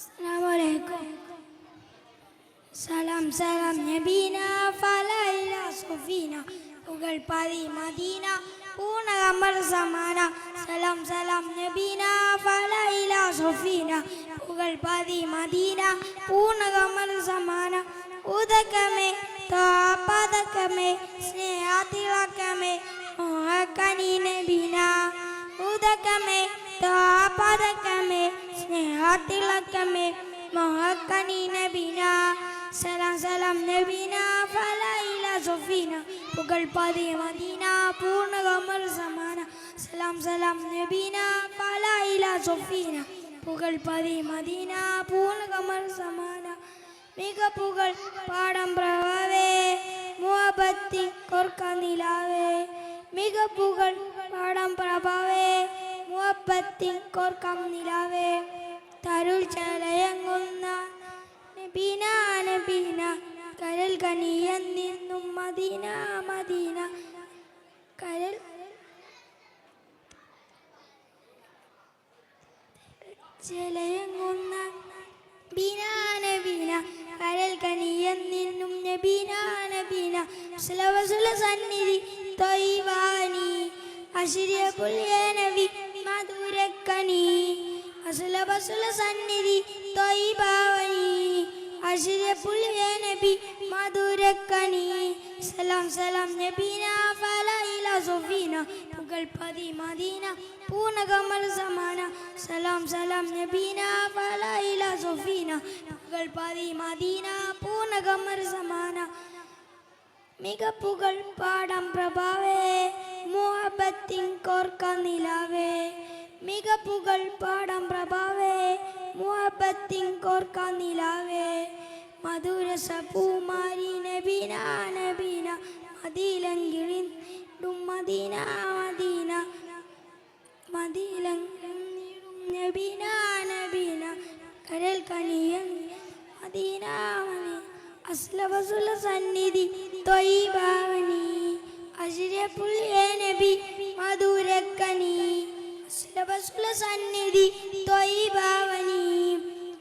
അസ്സലാമലൈക്കും സലാം സലാം നബീന ഫലൈല സുഫീന പുകൾ പതി മദീന പൂണകമർ സമാന സലാം സലാം നബീന ഫലൈല സുഫീന പുകൾ പതി മദീന പൂണകമർ സമാന ഉദകമേ താപദകമേ സ്നേഹത്തിളക്കമേ മോഹക്കനി നബീന ഉദകമേ താപദകമേ സ്നേഹത്തിളക്കമേ മോഹക്കനി നബീന സലാം സലാം നബീന ഫലൈല സുഫീന. പുകൾ പതി മദീന പൂർണകമർ സമാന. സലാം സലാം നബീന ഫലൈല സുഫീന. പുകൾ പതി മദീന പൂർണകമർ സമാന. മികപ്പുകൾ പാടം പ്രഭവേ മുഹബത്തി കൊർക്ക നിലാവേ. മികപ്പുകൾ പാടം പ്രഭവേ മുഹബത്തി കൊർക്കം നിലാവേ. തരുൾ ചലയങ്ങുന്ന നബീന നബീന കരൽ കനിയൻ നിന്നും മദീന മദീന. കരൽ ചലയങ്ങുന്ന ബീന നബീന കരൽ കനിയൻ നിന്നും നബീന നബീന സുലവസുല സന്നിധി തൊയ്വാനി അശിരിയ പുല്യ നബി മധുരക്കനി. അസുലഭസുല സന്നിധി തൊയ്ഭാവനി അശിരിയ പുല്യ നബി മധുരക്കണി. സലാം സലാം നബീന ഫലയില സുഫീന. പുകൾ പതി മദീന പൂർണകമൽ സമാന. സലാം സലാം നബീന ഫലയില സുഫീന. പുകൾ പതി മദീന പൂർണകമൽ സമാന. മികപ്പുകൾ പാടം പ്രഭാവേ മുഹബത്തിൻ കോർക്ക നിലാവേ. മികപ്പുകൾ പാടം പ്രഭാവേ. മുഹബത്തിൻ കോർക്ക നിലാവേ. മധുരസ പൂമാരി നബീന നബീന മദീലങ്കിളിൻ മദീന മദീന. മദീലങ്കിടും നബീന നബീന. കരൽ കനിയൻ മദീന മദീന. അസ്ലവസുല സന്നിധി തൊയ്ഭാവനി അശിരെ പുള്ളിയ നബി മധുരക്കനി അസ്ലവസുല സന്നിധി തൊയ്ഭാവനി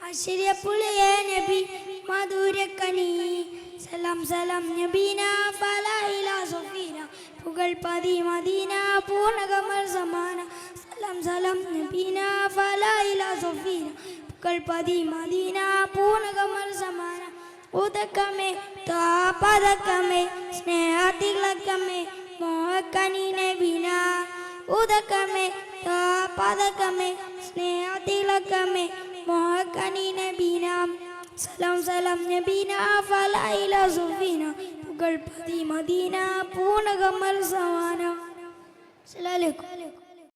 അശിരെ പുള്ളിയ നബി മധുരക്കനി സലാം സലാം നബീന ഫലയില സൊഫീന പുകൾ പതി മദീന പൂർണകമൽ സമാന സലാം സലാം നബീന ഫലയില സൊഫീന പുകൾ പതി മദീന പൂർണകമൽ സമാന ഉദക്കമേ താപദക്കമേ സ്നേഹത്തിളക്കമേ മോഹക്കനി നബീന ഉദക്കമേ താപദക്കമേ സ്നേഹത്തിളക്കമേ മോഹക്കനി നബീന. സലാം സലാം നബീന ഫലൈല സുഫീന. പുകൾപതി മദീന പൂണകമൽ സമാന അസ്സലാമു അലൈക്കും.